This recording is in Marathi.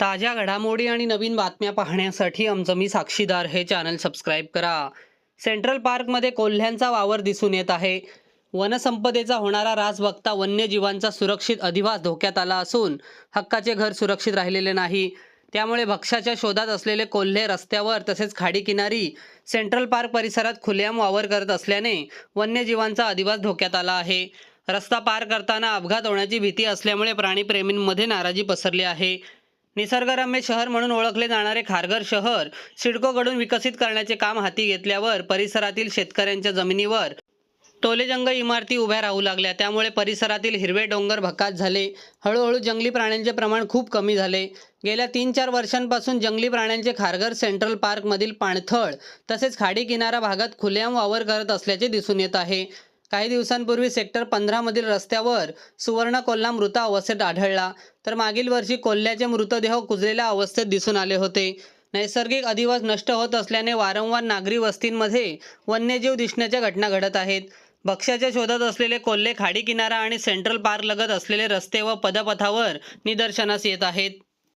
ताज्या घडामोडी आणि नवीन बातम्या पाहण्यासाठी आमचं मी साक्षीदार हे चॅनल सबस्क्राईब करा. सेंट्रल पार्कमध्ये कोल्ह्यांचा वावर दिसून येत आहे. वनसंपदेचा होणारा रास बघता वन्यजीवांचा सुरक्षित अधिवास धोक्यात आला असून हक्काचे घर सुरक्षित राहिलेले नाही. त्यामुळे भक्ष्याच्या शोधात असलेले कोल्हे रस्त्यावर तसेच खाडीकिनारी सेंट्रल पार्क परिसरात खुलेआम वावर करत असल्याने वन्यजीवांचा अधिवास धोक्यात आला आहे. रस्ता पार करताना अपघात होण्याची भीती असल्यामुळे प्राणीप्रेमींमध्ये नाराजी पसरली आहे. निसर्गरम्य शहर म्हणून ओळखले जाणारे खारघर शहर सिडकोकडून विकसित करण्याचे काम हाती घेतल्यावर परिसरातील शेतकऱ्यांच्या जमिनीवर टोलेजंग इमारती उभ्या राहू लागल्या. त्यामुळे परिसरातील हिरवे डोंगर भकास झाले. हळूहळू जंगली प्राण्यांचे प्रमाण खूप कमी झाले. गेल्या तीन चार वर्षांपासून जंगली प्राण्यांचे खारघर सेंट्रल पार्कमधील पाणथळ तसेच खाडी किनारा भागात खुलेआम वावर करत असल्याचे दिसून येत आहे. काही दिवसांपूर्वी सेक्टर पंधरामधील रस्त्यावर सुवर्ण कोल्हा मृत अवस्थेत आढळला. तर मागील वर्षी कोल्ह्याचे मृतदेह कुजलेल्या अवस्थेत दिसून आले होते. नैसर्गिक अधिवास नष्ट होत असल्याने वारंवार नागरी वस्तींमध्ये वन्यजीव दिसण्याच्या घटना घडत आहेत. भक्ष्याच्या शोधात असलेले कोल्हे खाडी किनारा आणि सेंट्रल पार्क लगत असलेले रस्ते व पदपथावर निदर्शनास येत आहेत.